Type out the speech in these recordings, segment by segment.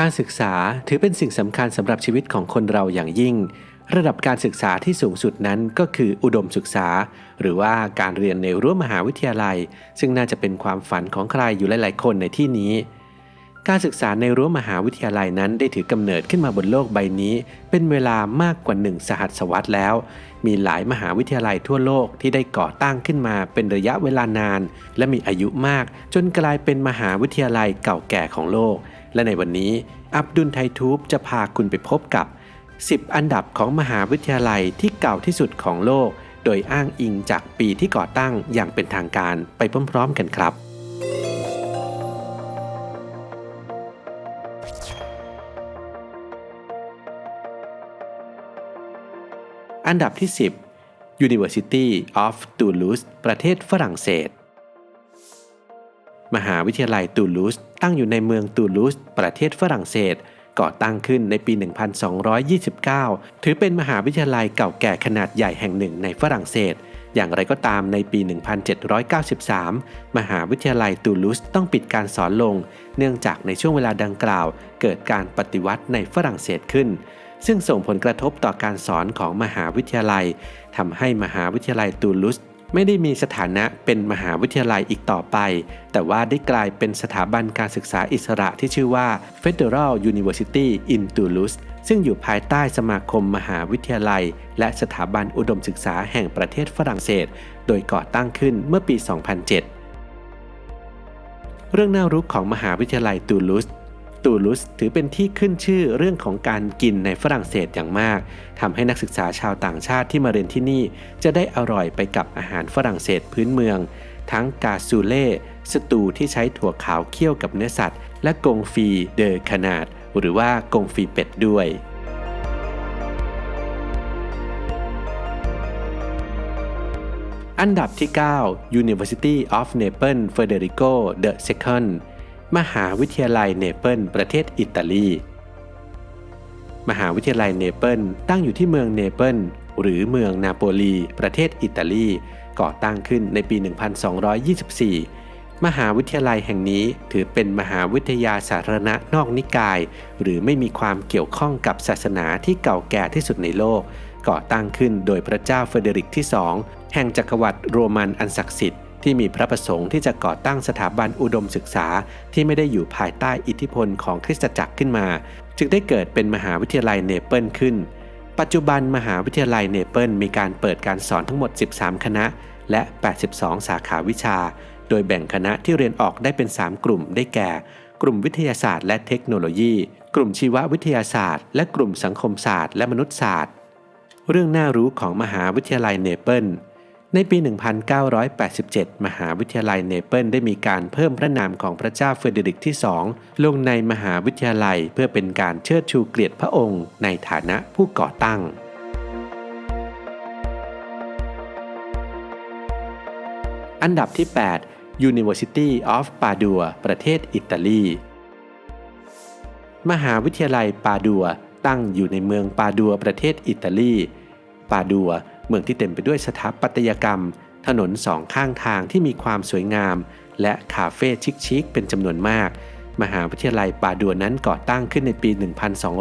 การศึกษาถือเป็นสิ่งสำคัญสำหรับชีวิตของคนเราอย่างยิ่ง ระดับการศึกษาที่สูงสุดนั้นก็คืออุดมศึกษา หรือว่าการเรียนในรั้วมหาวิทยาลัย ซึ่งน่าจะเป็นความฝันของใครอยู่หลาย ๆ คนในที่นี้ การศึกษาในรั้วมหาวิทยาลัยนั้นได้ถือกำเนิดขึ้นมาบนโลกใบนี้ เป็นเวลามากกว่าหนึ่งสหัสวรรษแล้ว มีหลายมหาวิทยาลัยทั่วโลกที่ได้ก่อตั้งขึ้นมาเป็นระยะเวลานาน และมีอายุมาก จนกลายเป็นมหาวิทยาลัยเก่าแก่ของโลก และในวันนี้อับดุลไททูบจะพาคุณไปพบกับ 10 อันดับของมหาวิทยาลัยที่เก่าที่สุดของโลก โดยอ้างอิงจากปีที่ก่อตั้งอย่างเป็นทางการไปพร้อมๆกันครับ อันดับที่ 10 University of Toulouse ประเทศฝรั่งเศส มหาวิทยาลัยตูลูสตั้งอยู่ในเมืองตูลูสประเทศฝรั่งเศสก่อตั้งขึ้นในปี 1229 ถือเป็นมหาวิทยาลัยเก่าแก่ขนาดใหญ่แห่งหนึ่งในฝรั่งเศส อย่างไรก็ตามในปี 1793 มหาวิทยาลัยตูลูสต้องปิดการสอนลง เนื่องจากในช่วงเวลาดังกล่าว เกิดการปฏิวัติในฝรั่งเศสขึ้น ซึ่งส่งผลกระทบต่อการสอนของมหาวิทยาลัยทำให้มหาวิทยาลัยตูลูส ไม่ได้มีสถานะเป็นมหาวิทยาลัยอีกต่อไป แต่ว่าได้กลายเป็นสถาบันการศึกษาอิสระที่ชื่อว่า Federal University in Toulouse ซึ่งอยู่ภายใต้สมาคมมหาวิทยาลัย และสถาบันอุดมศึกษาแห่งประเทศฝรั่งเศส โดยก่อตั้งขึ้นเมื่อปี 2007 เรื่องน่ารู้ของมหาวิทยาลัยตูลูส ตูลูสถือเป็นที่ขึ้นชื่อเรื่องของการกินในฝรั่งเศสอย่างมากทำให้นักศึกษาชาวต่างชาติที่มาเรียนที่นี่ จะได้อร่อยไปกับอาหารฝรั่งเศสพื้นเมือง ทั้งกาซูเล่สตูที่ใช้ถั่วขาวเคี่ยวกับเนื้อสัตว์ และกงฟีเดอขนาด หรือว่ากงฟีเป็ดด้วยอันดับที่ 9 University of Naples Federico II มหาวิทยาลัยเนเปิลประเทศอิตาลี มหาวิทยาลัยเนเปิลตั้งอยู่ที่เมืองเนเปิลหรือเมืองนาโปลี ประเทศอิตาลี ก่อตั้งขึ้นในปี 1224 มหาวิทยาลัยแห่งนี้ถือเป็นมหาวิทยาสาธารณะนอกนิกาย หรือไม่มีความเกี่ยวข้องกับศาสนาที่เก่าแก่ที่สุดในโลก ก่อตั้งขึ้นโดยพระเจ้าเฟเดริกที่สองแห่งจักรวรรดิโรมันอันศักดิ์สิทธิ์ ที่มีพระประสงค์ที่จะก่อตั้งสถาบันอุดมศึกษาที่ไม่ได้อยู่ภายใต้อิทธิพลของคริสตจักรขึ้นมา จึงได้เกิดเป็นมหาวิทยาลัยเนเปิลขึ้น ปัจจุบันมหาวิทยาลัยเนเปิลมีการเปิดการสอนทั้งหมด 13 คณะ และ 82 สาขาวิชา โดยแบ่งคณะที่เรียนออกได้เป็น 3 กลุ่มได้แก่ กลุ่มวิทยาศาสตร์ และเทคโนโลยี กลุ่มชีววิทยาศาสตร์ และกลุ่มสังคมศาสตร์ และมนุษยศาสตร์ เรื่องน่ารู้ของมหาวิทยาลัยเนเปิล ในปี 1987 มหาวิทยาลัยเนเปิลได้มีการเพิ่มพระนามของพระเจ้าเฟเดริกที่สองลงในมหาวิทยาลัยเพื่อเป็นการเชิดชูเกียรติพระองค์ในฐานะผู้ก่อตั้งอันดับที่ 8 University of Padua ประเทศอิตาลี มหาวิทยาลัยปาดัวตั้งอยู่ในเมืองปาดัวประเทศอิตาลี ปาดัว เมืองที่เต็มไปด้วยสถาปัตยกรรม ถนนสองข้างทางที่มีความสวยงาม และคาเฟ่ชิคๆเป็นจำนวนมาก มหาวิทยาลัยปาดัวนั้นก่อตั้งขึ้นในปี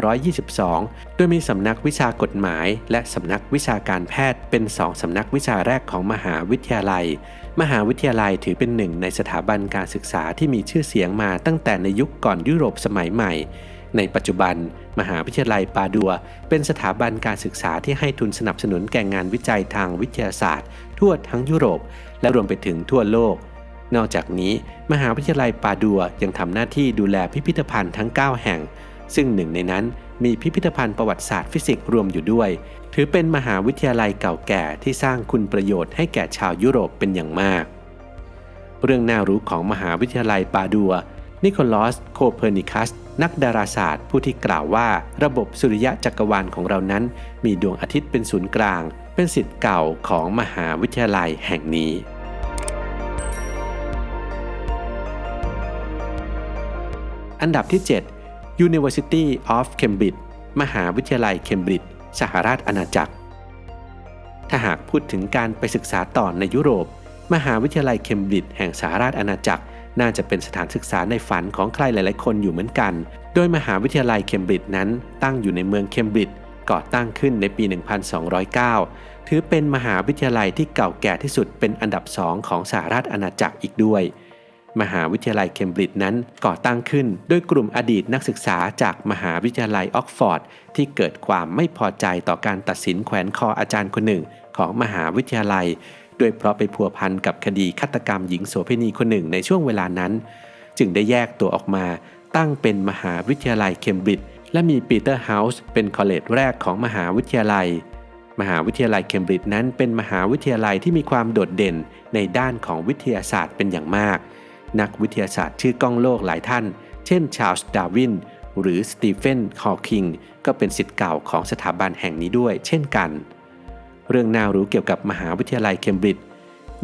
1222 โดยมีสำนักวิชากฎหมาย และสำนักวิชาการแพทย์เป็นสองสำนักวิชาแรกของมหาวิทยาลัย มหาวิทยาลัยถือเป็นหนึ่งในสถาบันการศึกษาที่มีชื่อเสียงมาตั้งแต่ในยุคก่อนยุโรปสมัยใหม่ ในปัจจุบัน มหาวิทยาลัยปาดัว เป็นสถาบันการศึกษาที่ให้ทุนสนับสนุนแก่งานวิจัยทางวิทยาศาสตร์ ทั่วทั้งยุโรป และรวมไปถึงทั่วโลก นอกจากนี้ มหาวิทยาลัยปาดัวยังทำหน้าที่ดูแลพิพิธภัณฑ์ทั้ง 9 แห่ง ซึ่งหนึ่งในนั้นมีพิพิธภัณฑ์ประวัติศาสตร์ฟิสิกส์รวมอยู่ด้วย ถือเป็นมหาวิทยาลัยเก่าแก่ที่สร้างคุณประโยชน์ให้แก่ชาวยุโรปเป็นอย่างมาก เรื่องน่ารู้ของมหาวิทยาลัยปาดัว นิโคลัส โคเปอร์นิคัส นักดาราศาสตร์ผู้ที่กล่าวว่าระบบสุริยะจักรวาลของเรานั้น มีดวงอาทิตย์เป็นศูนย์กลาง เป็นสิทธิ์เก่าของมหาวิทยาลัยแห่งนี้อันดับที่ 7 University of Cambridge มหาวิทยาลัยเคมบริดจ์ สหราชอาณาจักร ถ้าหากพูดถึงการไปศึกษาต่อในยุโรป มหาวิทยาลัยเคมบริดจ์แห่งสหราชอาณาจักร น่าจะเป็นสถานศึกษาในฝันของใครหลาย ๆ คนอยู่เหมือนกัน โดยมหาวิทยาลัยเคมบริดจ์นั้น ตั้งอยู่ในเมืองเคมบริดจ์ก่อตั้งขึ้นในปี 1209 ถือเป็นมหาวิทยาลัยที่เก่าแก่ที่สุดเป็นอันดับสองของสหรัฐอาณาจักรอีกด้วย มหาวิทยาลัยเคมบริดจ์นั้นก่อตั้งขึ้นด้วยกลุ่มอดีตนักศึกษาจากมหาวิทยาลัยออกฟอร์ด ที่เกิดความไม่พอใจต่อการตัดสินแขวนคออาจารย์คนหนึ่งของมหาวิทยาลัย ด้วยเพราะไปพัวพันกับคดีฆาตกรรมหญิงโสเภณีคนหนึ่งในช่วงเวลานั้น จึงได้แยกตัวออกมาตั้งเป็นมหาวิทยาลัยเคมบริดจ์และมีปีเตอร์เฮาส์เป็นคอลเลจแรกของมหาวิทยาลัย มหาวิทยาลัยเคมบริดจ์นั้นเป็นมหาวิทยาลัยที่มีความโดดเด่นในด้านของวิทยาศาสตร์เป็นอย่างมาก นักวิทยาศาสตร์ชื่อก้องโลกหลายท่าน เช่น ชาร์ลส์ดาวิน หรือสตีเฟน ฮอว์คิง ก็เป็นสิทธิ์เก่าของสถาบันแห่งนี้ด้วย เช่นกัน เรื่องน่ารู้เกี่ยวกับมหาวิทยาลัยเคมบริดจ์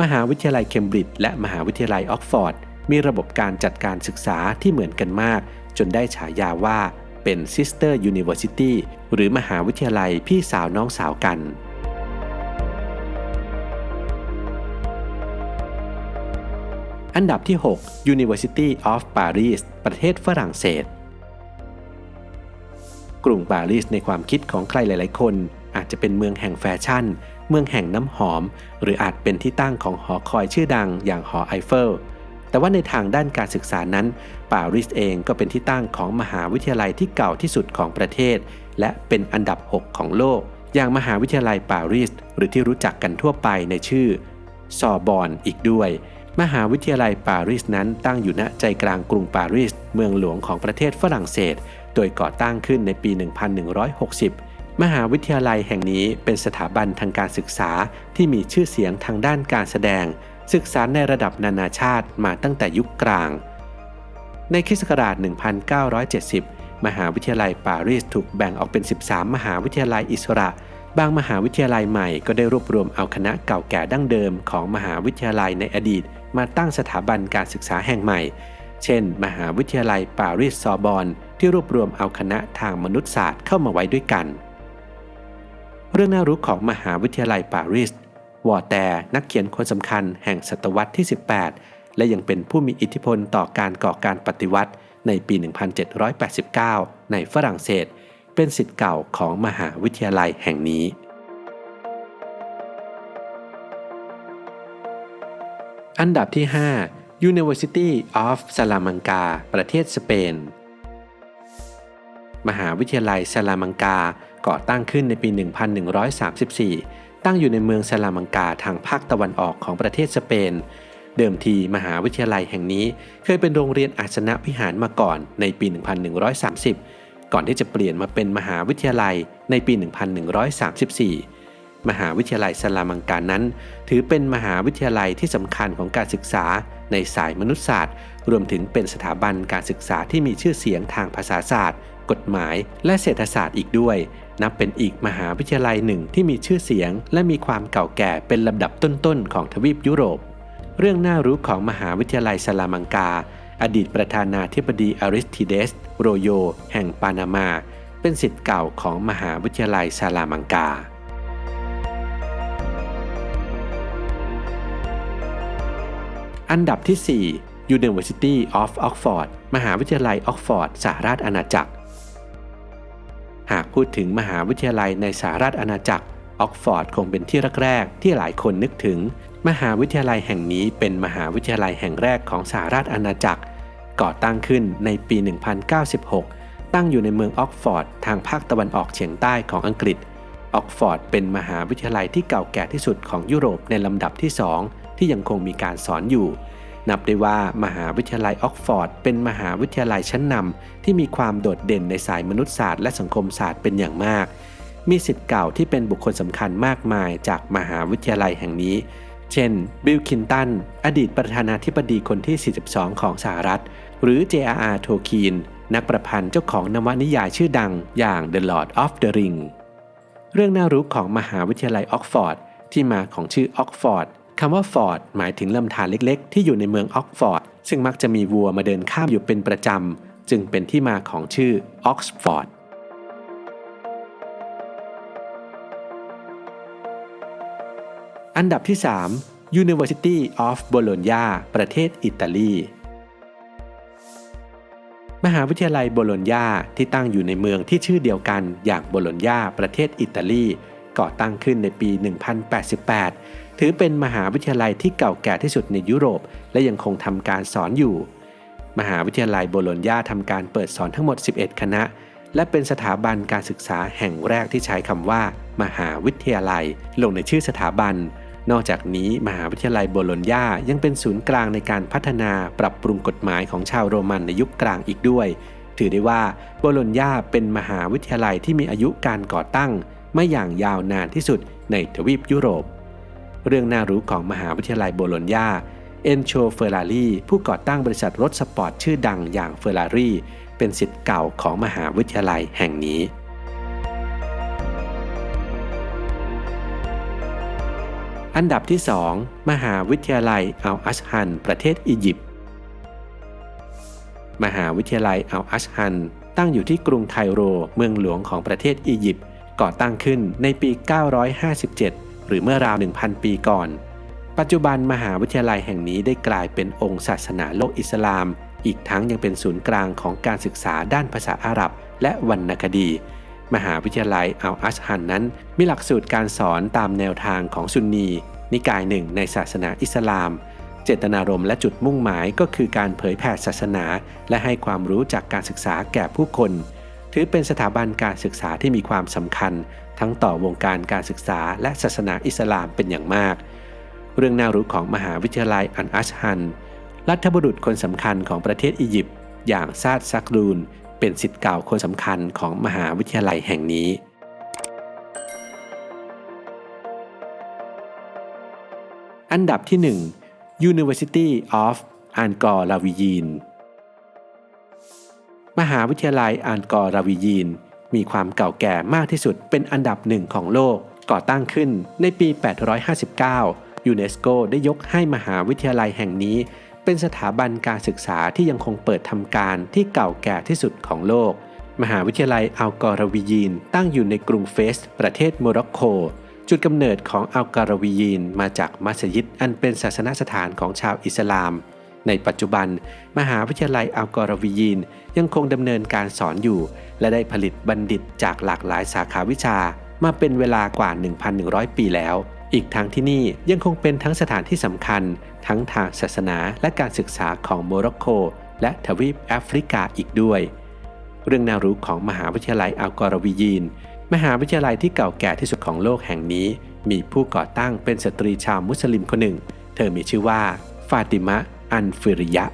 มหาวิทยาลัยเคมบริดจ์และมหาวิทยาลัยออกฟอร์ดมีระบบการจัดการศึกษาที่เหมือนกันมาก จนได้ฉายาว่าเป็น Sister University หรือมหาวิทยาลัยพี่สาวน้องสาวกัน อันดับที่ 6 University of Paris ประเทศฝรั่งเศส กรุงปารีสในความคิดของใครหลาย ๆ คนอาจจะเป็นเมืองแห่งแฟชั่น เมืองแห่งน้ำหอม หรืออาจเป็นที่ตั้งของหอคอยชื่อดังอย่างหอไอเฟล แต่ว่าในทางด้านการศึกษานั้นปารีสเองก็เป็นที่ตั้งของมหาวิทยาลัยที่เก่าที่สุดของประเทศ และเป็นอันดับ 6 ของโลก อย่างมหาวิทยาลัยปารีสหรือที่รู้จักกันทั่วไปในชื่อซอบอนอีกด้วย มหาวิทยาลัยปารีสนั้นตั้งอยู่ณใจกลางกรุงปารีสเมืองหลวงของประเทศฝรั่งเศส โดยก่อตั้งขึ้นในปี 1160 มหาวิทยาลัยแห่งนี้เป็นสถาบันทางการศึกษาที่มีชื่อเสียงทางด้านการแสดง ศึกษาในระดับนานาชาติมาตั้งแต่ยุคกลาง ในคริสต์ศักราช1970 มหาวิทยาลัยปารีสถูกแบ่งออกเป็น 13 มหาวิทยาลัยอิสระ บางมหาวิทยาลัยใหม่ก็ได้รวบรวมเอาคณะเก่าแก่ดั้งเดิมของมหาวิทยาลัยในอดีต มาตั้งสถาบันการศึกษาแห่งใหม่ เช่น มหาวิทยาลัยปารีสซอร์บอนที่รวบรวมเอาคณะทางมนุษยศาสตร์เข้ามาไว้ด้วยกัน เรื่องน่ารู้ของมหาวิทยาลัยปารีสวอแต่นักเขียนคนสำคัญแห่งศตวรรษที่ 18 และยังเป็นผู้มีอิทธิพลต่อการก่อการปฏิวัติในปี 1789 ในฝรั่งเศส เป็นสิทธิ์เก่าของมหาวิทยาลัยแห่งนี้ อันดับที่ 5 University of Salamanca ประเทศสเปน มหาวิทยาลัยซาลามังกา ก่อตั้งขึ้นในปี 1134 ตั้งอยู่ในเมืองซาลามังกาทางภาคตะวันออกของประเทศสเปน เดิมทีมหาวิทยาลัยแห่งนี้ เคยเป็นโรงเรียนอาสนะวิหารมาก่อนในปี 1130 ก่อนที่จะเปลี่ยนมาเป็นมหาวิทยาลัยในปี 1134 มหาวิทยาลัยซาลามังกานั้น ถือเป็นมหาวิทยาลัยที่สำคัญของการศึกษาในสายมนุษยศาสตร์ รวมถึงเป็นสถาบันการศึกษาที่มีชื่อเสียงทางภาษาศาสตร์กฎหมายและเศรษฐศาสตร์อีกด้วย นับเป็นอีกมหาวิทยาลัยหนึ่งที่มีชื่อเสียง และมีความเก่าแก่เป็นลำดับต้นๆของทวีปยุโรป เรื่องน่ารู้ของมหาวิทยาลัยซาลามังกา อดีตประธานาธิบดีอาริสติเดส โรโย แห่งปานามา เป็นสิทธิ์เก่าของมหาวิทยาลัยซาลามังกาอันดับที่ 4 University of Oxford มหาวิทยาลัยออกฟอร์ดสหราชอาณาจักร หากพูดถึงมหาวิทยาลัยในสหราชอาณาจักรออกฟอร์ดคงเป็นที่แรกๆที่หลายคนนึกถึง มหาวิทยาลัยแห่งนี้เป็นมหาวิทยาลัยแห่งแรกของสหราชอาณาจักร ก่อตั้งขึ้นในปี 1096 ตั้งอยู่ในเมืองออกฟอร์ดทางภาคตะวันออกเฉียงใต้ของอังกฤษออกฟอร์ดเป็นมหาวิทยาลัยที่เก่าแก่ที่สุดของยุโรปในลำดับที่ 2 ที่ยังคงมีการสอนอยู่ นับได้ว่ามหาวิทยาลัยออกฟอร์ด เป็นมหาวิทยาลัยชั้นนำที่มีความโดดเด่นในสายมนุษยศาสตร์และสังคมศาสตร์เป็นอย่างมาก มีสิทธิ์เก่าที่เป็นบุคคลสำคัญมากมายจากมหาวิทยาลัยแห่งนี้ เช่น บิลคินตัน อดีตประธานาธิบดีคนที่ 42 ของสหรัฐ หรือ J.R.R. Tolkien นักประพันธ์เจ้าของนวนิยายชื่อดังอย่าง The Lord of the Ring เรื่องน่ารู้ของมหาวิทยาลัยออกฟอร์ดที่มาของชื่อออกฟอร์ด คำว่าฟอร์ดหมายถึงลำธารเล็กๆ ที่อยู่ในเมืองออกฟอร์ดซึ่งมักจะมีวัวมาเดินข้ามอยู่เป็นประจำ จึงเป็นที่มาของชื่อออกซฟอร์ดอันดับที่ 3 University of Bologna ประเทศอิตาลี มหาวิทยาลัยโบโลญญาที่ตั้งอยู่ในเมืองที่ชื่อเดียวกันอย่างโบโลญญาประเทศอิตาลีก่อตั้งขึ้นในปี 1088 ถือเป็นมหาวิทยาลัยที่เก่าแก่ที่สุดในยุโรป และยังคงทำการสอนอยู่ มหาวิทยาลัยโบโลญญาทำการเปิดสอนทั้งหมด 11 คณะ และเป็นสถาบันการศึกษาแห่งแรกที่ใช้คำว่า มหาวิทยาลัย ลงในชื่อสถาบัน นอกจากนี้มหาวิทยาลัยโบโลญญายังเป็นศูนย์กลางในการพัฒนาปรับปรุงกฎหมายของชาวโรมันในยุคกลางอีกด้วย ถือได้ว่าโบโลญญาเป็นมหาวิทยาลัยที่มีอายุการก่อตั้ง ไมาอย่างยาวนานที่สุดในทวีปยุโรป เรื่องน่ารู้ของมหาวิทยาลัยโบโลญญาเอนโชเฟอร์รารีผู้ก่อตั้งบริษัทรถสปอร์ตชื่อดังอย่างเฟอร์รารีเป็นสิทธิ์เก่าของมหาวิทยาลัยแห่งนี้อันดับที่ 2 มหาวิทยาลัยอัลอัชฮัน ประเทศอียิปต์ มหาวิทยาลัยอัลอัชฮัน ตั้งอยู่ที่กรุงไคโร เมืองหลวงของประเทศอียิปต์ ก่อตั้งขึ้นในปี 957 หรือเมื่อราว 1,000 ปีก่อน ปัจจุบันมหาวิทยาลัยแห่งนี้ได้กลายเป็นองค์ศาสนาโลกอิสลาม อีกทั้งยังเป็นศูนย์กลางของการศึกษาด้านภาษาอาหรับ และวรรณคดี มหาวิทยาลัยอัลอัชฮันนั้น มีหลักสูตรการสอนตามแนวทางของซุนนี นิกายหนึ่งในศาสนาอิสลาม เจตนารมณ์และจุดมุ่งหมายก็คือการเผยแผ่ศาสนา และให้ความรู้จากการศึกษาแก่ผู้คน ถือเป็นสถาบันการศึกษาที่มีความสำคัญ ทั้งต่อวงการการศึกษาและศาสนาอิสลามเป็นอย่างมาก เรื่องน่ารู้ของมหาวิทยาลัยอันอัชฮัน รัฐบุรุษคนสำคัญของประเทศอียิปต์อย่างซาดซักรูน เป็นสิทธิ์เก่าคนสำคัญของมหาวิทยาลัยแห่งนี้ อันดับที่ 1 University of a n g o r l a v i y i n มหาวิทยาลัยอันกอร์ราวียีน มีความเก่าแก่มากที่สุดเป็นอันดับหนึ่งของโลก ก่อตั้งขึ้นในปี 859 ยูเนสโกได้ยกให้มหาวิทยาลัยแห่งนี้ เป็นสถาบันการศึกษาที่ยังคงเปิดทำการที่เก่าแก่ที่สุดของโลก มหาวิทยาลัยอัลกอรวียีน ตั้งอยู่ในกรุงเฟส ประเทศโมร็อกโก จุดกำเนิดของอัลการวียีนมาจากมัสยิดอันเป็นศาสนสถานของชาวอิสลาม ในปัจจุบัน มหาวิทยาลัยอัลกอรวียีนยังคงดำเนินการสอนอยู่ และได้ผลิตบัณฑิตจากหลากหลายสาขาวิชา มาเป็นเวลากว่า 1,100 ปีแล้ว อีกทั้งที่นี่ยังคงเป็นทั้งสถานที่สำคัญ ทั้งทางศาสนาและการศึกษาของโมร็อกโก และทวีปแอฟริกาอีกด้วย เรื่องน่ารู้ของมหาวิทยาลัยอัลกอรวียีนมหาวิทยาลัยที่เก่าแก่ที่สุดของโลกแห่งนี้ มีผู้ก่อตั้งเป็นสตรีชาวมุสลิมคนหนึ่ง เธอมีชื่อว่า ฟาติมะ อันฟิริยะ